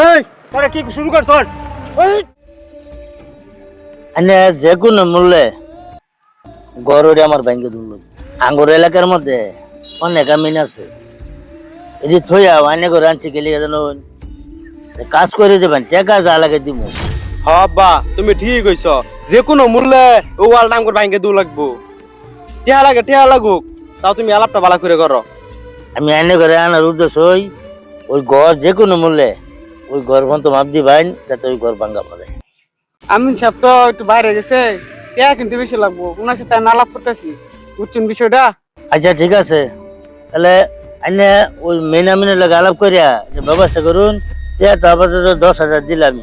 এই তোরা কি শুরু কর তোর। মানে যে কোনো মূল্যে গড়ে আমার ব্যাংকে ধরল। আঙ্গুর এলাকার মধ্যে অনেক আমিন আছে। এটি থইয়া আইনে করে আনছি গেলে যেন কাজ করে দেবেন টাকা যা লাগে দিব হব্বা তুমি ঠিক কইছ। যে কোনো মূল্যে ও ওয়াল করে ব্যাংকে দু লাগবো। টিয়া লাগে টিয়া লাগুক। তাও তুমি আলাপটা ভালো করে করো। আমি আইনে করে আনার উদ্দেশ্য ওই ওই ঘর যে কোনো মূল্যে ওই ঘর তো মাপ দিবেন যাতে ওই ঘর ভাঙ্গা পড়ে। আমিন সাহেব তো একটু বাইরে গেছে টাকা কিনতে বেশি লাগবো? ওনার সাথে আমি আলাপ করতেছি। বুঝছেন বিষয়টা? আচ্ছা ঠিক আছে। তাহলে আইনে ওই মেন আমিনের লাগে আলাপ করিয়া যে ব্যবস্থা করুন টিয়া তো আপাতত দশ হাজার দিলাম।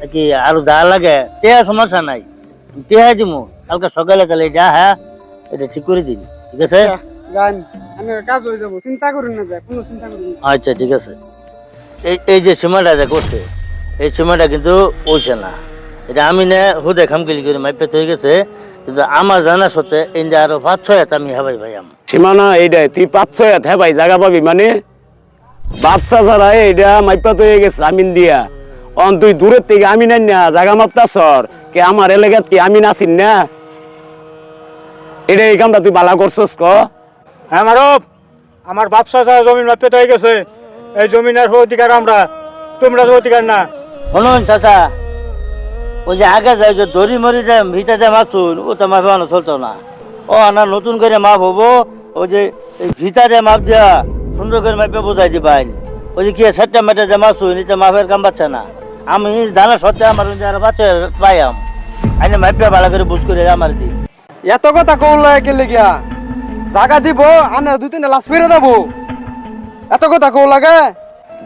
নাকি আরও যা লাগে টিয়া সমস্যা নাই। টিয়া দিমু। কালকে সকালে তাহলে যা হ্যাঁ এটা ঠিক করে দিন। ঠিক আছে? গান আমি কাজ হয়ে যাব চিন্তা করুন না ভাই, কোনো চিন্তা করুন না। আচ্ছা ঠিক আছে। এই এই যে সীমাটা যে করছে এই সীমাটা কিন্তু ওইছে না। এটা আমি না হুদে খামকিলি করে মাইপেত হয়ে গেছে কিন্তু আমার জানা সত্ত্বে এই আরও পাঁচ ছয় হাত আমি হাবাই ভাই আম। সীমানা এইটাই তুই পাঁচ ছয় হাত ভাই জায়গা পাবি মানে? বাচ্চা ছাড়া এইটা মাইপাত হয়ে গেছে আমিন দিয়া অন তুই দূরের থেকে আমি নাই না জায়গা মাপতা সর। কে আমার এলাকাত কি আমি নাচিন না? এটা এই কামটা তুই বালা করছস ক? হ্যাঁ মারব আমার বাপসা ছাড়া জমিন মাপে হয়ে গেছে। এই জমিনের অধিকার আমরা তোমরা অধিকার না। শুনুন চাচা ওই যে আগে যায় যে দড়ি মরি যায় ভিতাতে মাছুন ও তো মাপে আনো চলতো না। ও না নতুন করে মাপ হব ওই যে এই ভিতাতে মাপ দেওয়া সুন্দর করে মাপে বোঝাই দিবাই ওই যে কি সেটটা মেটে যে মাছুন এতে মাপের কাম পাচ্ছে না। আমি জানা সত্ত্বে আমার ওই যে আরও বাচ্চা পাইয়াম। আইনে মাপে ভালো করে বুঝ করে আমার দিই এত কথা কৌলা গেলে গিয়া। জায়গা দিব আনে দুই তিনটা লাশ ফিরে দেবো। এত কথা কৌ লাগে?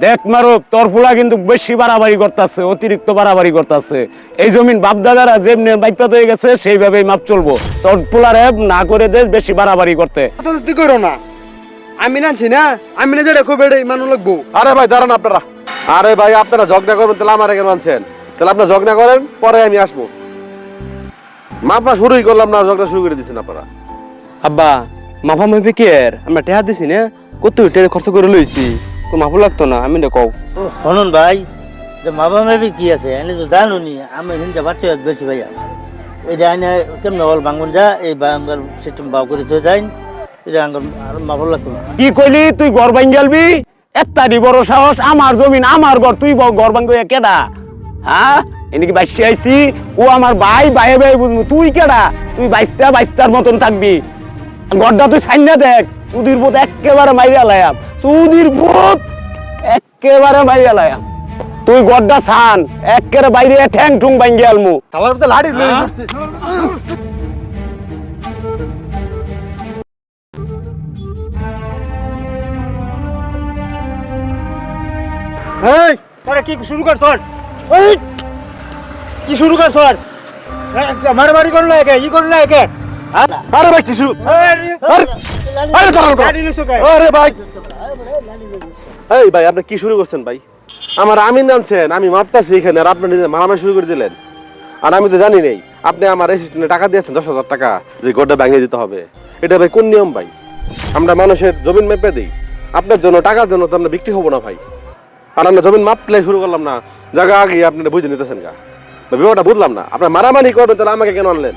দেখ মারুপ তোর ফুলা কিন্তু বেশি বাড়াবাড়ি করতেছে অতিরিক্ত বাড়াবাড়ি করতেছে। এই জমিন বাপ দাদারা যেমনি মাইপাত হয়ে গেছে সেইভাবেই মাপ চলবো। তোর ফুলারে না করে দে বেশি বাড়াবাড়ি করতে। তুই করো না। আমি নাছি না আমি না যেটা খুব এটাই মানুষ লাগবো। আরে ভাই দাঁড়ান আপনারা। আরে ভাই আপনারা ঝগড়া করবেন তাহলে আমার কেন আনছেন। তাহলে আপনারা ঝগড়া করেন পরে আমি আসব। মাপা শুরুই করলাম না ঝগড়া শুরু করে দিচ্ছেন আপনারা। আব্বা মাফা মাফি কি আমরা টেহা দিছি না। কত টেরে খরচ করে লইছি। তো মাফু লাগতো না আমি না কও। শুনুন ভাই যে মা বাবা মেবি কি আছে? এনে তো জানো নি আমি হিন্দা বাচ্চা বেশি ভাইয়া। এটা কেমন বল বাঙ্গুন যা এই বাঙ্গাল সিস্টেম বাউ করে থয়ে যাই এটা আর মা ভালো লাগতো না। কি কইলি? তুই ঘর ভাঙ্গি গেলবি? এত্তারি বড় সাহস আমার জমিন আমার ঘর তুই ঘর ভাঙ্গি কেডা? হ্যাঁ এনেকি বাইসে আইছি? ও আমার ভাই ভাই ভাই বুঝব। তুই কেডা? তুই বাইশটা বাইশটার মতন থাকবি। ঘরটা তুই সাইনা দেখ। সুধীর ভূত একেবারে মাইরা লায়াম। সুধীর ভূত একেবারে মাইরা লায়াম। তুই গড্ডা ছান একেবারে বাইরে ঠ্যাং ঠুং ভাঙ্গি আলমু। আমার তো লাড়ি এই তোরা কি শুরু কর তোর। এই কি শুরু কর তোর? মারামারি করল একে ই করল একে। আরে ভাই কি শুরু আরে আরে দাঁড়ান তো। লাড়ি নিছো কে? আরে ভাই এই ভাই আপনি কি শুরু করছেন ভাই? আমার আমিন আনছেন, আমি মাপতাছি, এখানে আর আপনি মারামারি শুরু করে দিলেন আর আমি তো জানি নেই আপনি আমার অ্যাসিস্ট্যান্টে টাকা দিয়েছেন দশ হাজার টাকা। যে গোটা ভেঙে দিতে হবে, এটা ভাই কোন নিয়ম ভাই? আমরা মানুষের জমিন মেপে দিই আপনার জন্য টাকার জন্য তো আমরা বিক্রি হব না ভাই। আর আমরা জমিন মাপলে শুরু করলাম না জায়গা আগে আপনি বুঝে নিতেছেন গা। ব্যাপারটা বুঝলাম না। আপনার মারামারি করবেন তাহলে আমাকে কেন আনলেন?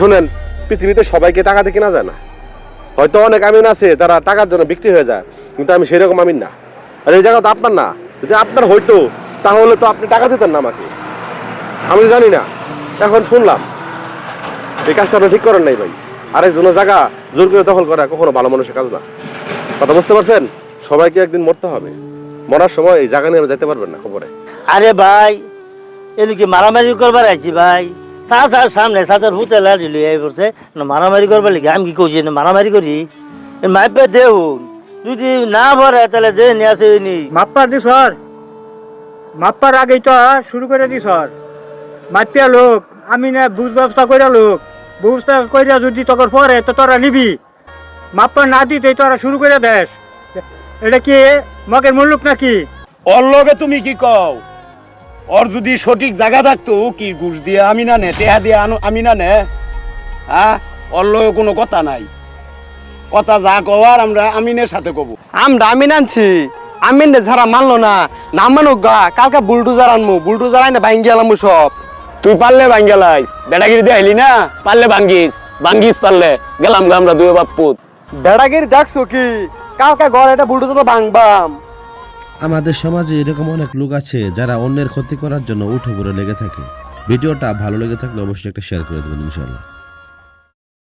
শোনেন, পৃথিবীতে সবাইকে টাকা দিয়ে কেনা যায় না। হয়তো অনেক আমিন আছে তারা টাকার জন্য বিক্রি হয়ে যায়, কিন্তু আমি সেরকম আমিন না। আর এই জায়গা তো আপনার না। যদি আপনার হইতো, তাহলে তো আপনি টাকা দিতেন না আমাকে। আমি জানি না। এখন শুনলাম, এই কাজটা আপনি ঠিক করেন নাই ভাই। আরেকজনের জায়গা জোর করে দখল করা কখনো ভালো মানুষের কাজ না। কথা বুঝতে পারছেন? সবাইকে একদিন মরতে হবে। মরার সময় এই জায়গা নিয়ে যেতে পারবেন না খবরে। আরে ভাই এনে কি মারামারি করবার আইছি ভাই। চাচার সামনে চাচার ভূতে লাড়ি লই আই পড়ছে। না মারামারি করবার লিখে আমি কি কইছি না মারামারি করি? এ মাইপে দেউন যদি না ভরে তাহলে যে নিয়ে আসে নি মাপ্পার দি সর মাপ্পার আগেই তো শুরু করে দি সর মাপিয়া লোক আমি না বুঝ ব্যবস্থা কইরা লোক। ব্যবস্থা কইরা যদি তখন পরে তো তোরা নিবি। মাপ্পা না দিতে তোরা শুরু করে দেস। এটা কি মগের মুল্লুক নাকি? ওর লগে তুমি কি কও? ওর যদি সঠিক জায়গা থাকতো কি ঘুষ দিয়ে আমি না নে টেহা দিয়ে আনো আমি না নে হ্যাঁ ওর কোনো কথা নাই। কথা যা কবার আমরা আমিনের সাথে কব। আমরা আমিন আনছি। আমিন যারা মানলো না না মানুক গা কালকে বুলডুজার আনমু বুলডুজার আইনে ভাঙ্গি গেলাম সব। তুই পারলে ভাঙ্গেলাই বেটাগিরি দিয়ে আইলি না? পারলে ভাঙ্গিস। ভাঙ্গিস পারলে। গেলাম গা আমরা দুই বাপুত বেড়াগিরি দেখছ কি? কালকে ঘরে এটা বুলডুজার ভাঙবাম। আমাদের সমাজে এরকম অনেক লোক আছে যারা অন্যের ক্ষতি করার জন্য উঠে পড়ে লেগে থাকে। ভিডিওটা ভালো লেগে থাকলে অবশ্যই একটা শেয়ার করে দেবেন ইনশাল্লাহ